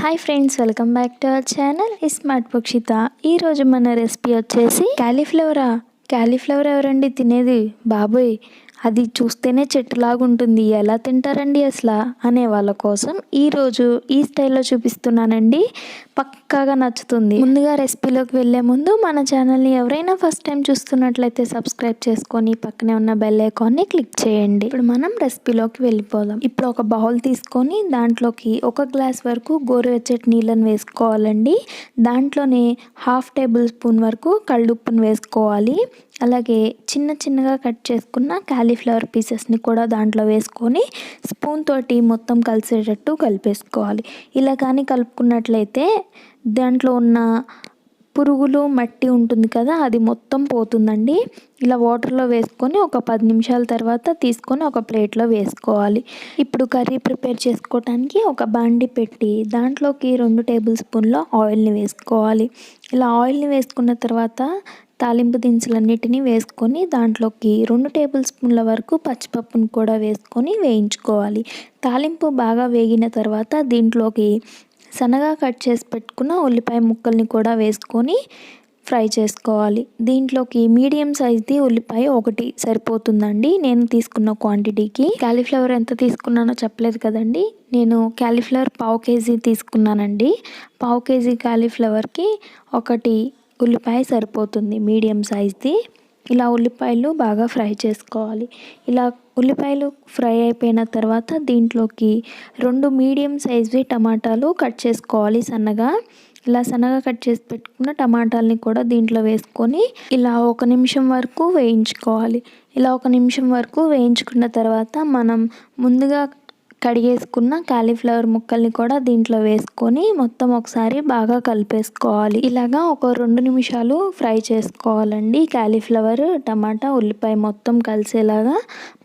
Hi friends welcome back to our channel smart పక్షిత ఈరోజు మన recipe వచ్చేసి క్యాలీఫ్లవరా క్యాలీఫ్లవర్ ఎవరండి? తినేది? బాబోయ్. అది చూస్తేనే చెట్టులాగా ఉంటుంది ఎలా తింటారండి అసలు? అనే వాళ్ళ కోసం ఈరోజు ఈ స్టైల్లో చూపిస్తున్నానండి. పక్కాగా నచ్చుతుంది. ముందుగా రెసిపీలోకి వెళ్ళే ముందు మన ఛానల్ని ఎవరైనా ఫస్ట్ టైం చూస్తున్నట్లయితే సబ్స్క్రైబ్ చేసుకొని పక్కనే ఉన్న బెల్ ఐకాన్ని క్లిక్ చేయండి. ఇప్పుడు మనం రెసిపీలోకి వెళ్ళిపోదాం. ఇప్పుడు ఒక బౌల్ తీసుకొని దాంట్లోకి ఒక గ్లాస్ వరకు గోరువెచ్చటి నీళ్ళని వేసుకోవాలండి. దాంట్లోనే హాఫ్ టేబుల్ స్పూన్ వరకు కళ్ళుప్పును వేసుకోవాలి. అలాగే చిన్న చిన్నగా కట్ చేసుకున్న క్యాలీఫ్లవర్ పీసెస్ని కూడా దాంట్లో వేసుకొని స్పూన్ తోటి మొత్తం కలిసేటట్టు కలిపేసుకోవాలి. ఇలా కానీ కలుపుకున్నట్లయితే దాంట్లో ఉన్న పురుగులు మట్టి ఉంటుంది కదా అది మొత్తం పోతుందండి. ఇలా వాటర్లో వేసుకొని ఒక పది నిమిషాల తర్వాత తీసుకొని ఒక ప్లేట్లో వేసుకోవాలి. ఇప్పుడు కర్రీ ప్రిపేర్ చేసుకోవడానికి ఒక బాండి పెట్టి దాంట్లోకి రెండు టేబుల్ స్పూన్ల ఆయిల్ని వేసుకోవాలి. ఇలా ఆయిల్ని వేసుకున్న తర్వాత తాలింపు దినుసులన్నిటినీ వేసుకొని దాంట్లోకి రెండు టేబుల్ స్పూన్ల వరకు పచ్చిపప్పును కూడా వేసుకొని వేయించుకోవాలి. తాలింపు బాగా వేగిన తర్వాత దీంట్లోకి సన్నగా కట్ చేసి పెట్టుకున్న ఉల్లిపాయ ముక్కల్ని కూడా వేసుకొని ఫ్రై చేసుకోవాలి. దీంట్లోకి మీడియం సైజ్ది ఉల్లిపాయ ఒకటి సరిపోతుందండి. నేను తీసుకున్న క్వాంటిటీకి. క్యాలీఫ్లవర్ ఎంత తీసుకున్నానో చెప్పలేదు కదండి. నేను క్యాలీఫ్లవర్ పావు కేజీ తీసుకున్నానండి. పావు కేజీ క్యాలీఫ్లవర్కి ఒకటి ఉల్లిపాయ సరిపోతుంది మీడియం సైజ్ది. ఇలా ఉల్లిపాయలు బాగా ఫ్రై చేసుకోవాలి. ఇలా ఉల్లిపాయలు ఫ్రై అయిపోయిన తర్వాత దీంట్లోకి రెండు మీడియం సైజ్వి టమాటాలు కట్ చేసుకోవాలి సన్నగా. ఇలా సన్నగా కట్ చేసి పెట్టుకున్న టమాటాలని కూడా దీంట్లో వేసుకొని ఇలా ఒక నిమిషం వరకు వేయించుకోవాలి. ఇలా ఒక నిమిషం వరకు వేయించుకున్న తర్వాత మనం ముందుగా కడిగేసుకున్న కాలీఫ్లవర్ ముక్కల్ని కూడా దీంట్లో వేసుకొని మొత్తం ఒకసారి బాగా కలిపేసుకోవాలి. ఇలాగా ఒక రెండు నిమిషాలు ఫ్రై చేసుకోవాలండి. కాలీఫ్లవర్ టమాటా ఉల్లిపాయ మొత్తం కలిసేలాగా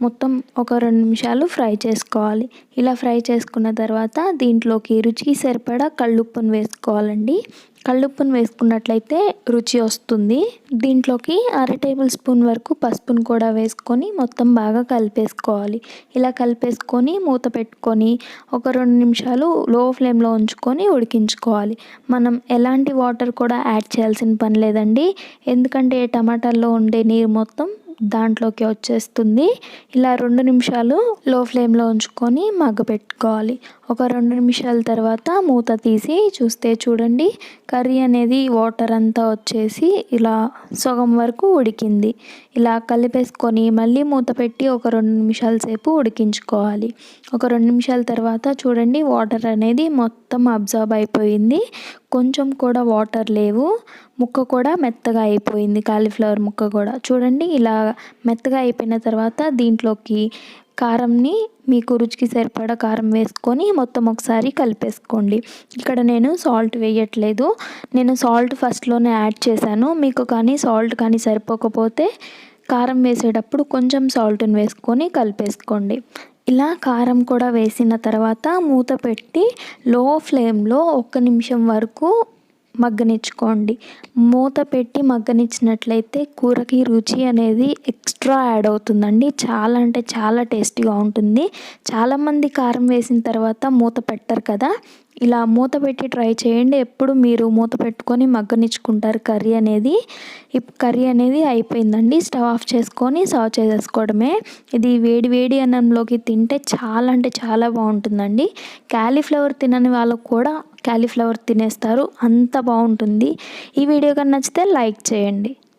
మొత్తం ఒక రెండు నిమిషాలు ఫ్రై చేసుకోవాలి. ఇలా ఫ్రై చేసుకున్న తర్వాత దీంట్లోకి రుచికి సరిపడా కళ్ళుప్పును వేసుకోవాలండి. కళ్ళుప్పును వేసుకున్నట్లయితే రుచి వస్తుంది. దీంట్లోకి అర టేబుల్ స్పూన్ వరకు పసుపును కూడా వేసుకొని మొత్తం బాగా కలిపేసుకోవాలి. ఇలా కలిపేసుకొని మూత పెట్టుకొని ఒక రెండు నిమిషాలు లో ఫ్లేమ్లో ఉంచుకొని ఉడికించుకోవాలి. మనం ఎలాంటి వాటర్ కూడా యాడ్ చేయాల్సిన పని లేదండి. ఎందుకంటే టమాటాల్లో ఉండే నీరు మొత్తం దాంట్లోకి వచ్చేస్తుంది. ఇలా రెండు నిమిషాలు లో ఫ్లేమ్లో ఉంచుకొని మగ్గపెట్టుకోవాలి ఒక రెండు నిమిషాల తర్వాత మూత తీసి చూస్తే చూడండి కర్రీ అనేది వాటర్ అంతా వచ్చేసి ఇలా సగం వరకు ఉడికింది. ఇలా కలిపేసుకొని మళ్ళీ మూత పెట్టి ఒక రెండు నిమిషాల సేపు ఉడికించుకోవాలి. ఒక రెండు నిమిషాల తర్వాత చూడండి వాటర్ అనేది మొత్తం అబ్జర్బ్ అయిపోయింది. కొంచెం కూడా వాటర్ లేవు. ముక్క కూడా మెత్తగా అయిపోయింది. కాలీఫ్లవర్ ముక్క కూడా. చూడండి ఇలా మెత్తగా అయిపోయిన తర్వాత దీంట్లోకి కారంని మీకు రుచికి సరిపడా కారం వేసుకొని మొత్తం ఒకసారి కలిపేసుకోండి. ఇక్కడ నేను సాల్ట్ వేయట్లేదు. నేను సాల్ట్ ఫస్ట్లోనే యాడ్ చేశాను. మీకు కానీ సాల్ట్ కానీ సరిపోకపోతే కారం వేసేటప్పుడు కొంచెం సాల్ట్ని వేసుకొని కలిపేసుకోండి. ఇలా కారం కూడా వేసిన తర్వాత మూత పెట్టి లో ఫ్లేమ్లో ఒక్క నిమిషం వరకు మగ్గనిచ్చుకోండి. మూత పెట్టి మగ్గనిచ్చినట్లయితే కూరకి రుచి అనేది ఎక్స్ట్రా యాడ్ అవుతుందండి. చాలా అంటే చాలా టేస్టీగా ఉంటుంది. చాలామంది కారం వేసిన తర్వాత మూత పెట్టరు కదా. ఇలా మూత పెట్టి ట్రై చేయండి. ఎప్పుడు మీరు మూత పెట్టుకొని మగ్గనిచ్చుకుంటారు కర్రీ అనేది. కర్రీ అనేది అయిపోయిందండి. స్టవ్ ఆఫ్ చేసుకొని సర్వ్ చేసేసుకోవడమే. ఇది వేడి వేడి అన్నంలోకి తింటే చాలా అంటే చాలా బాగుంటుందండి. క్యాలీఫ్లవర్ తినని వాళ్ళకు కూడా క్యాలీఫ్లవర్ తినేస్తారు. అంత బాగుంటుంది. ఈ వీడియో కానీ నచ్చితే లైక్ చేయండి.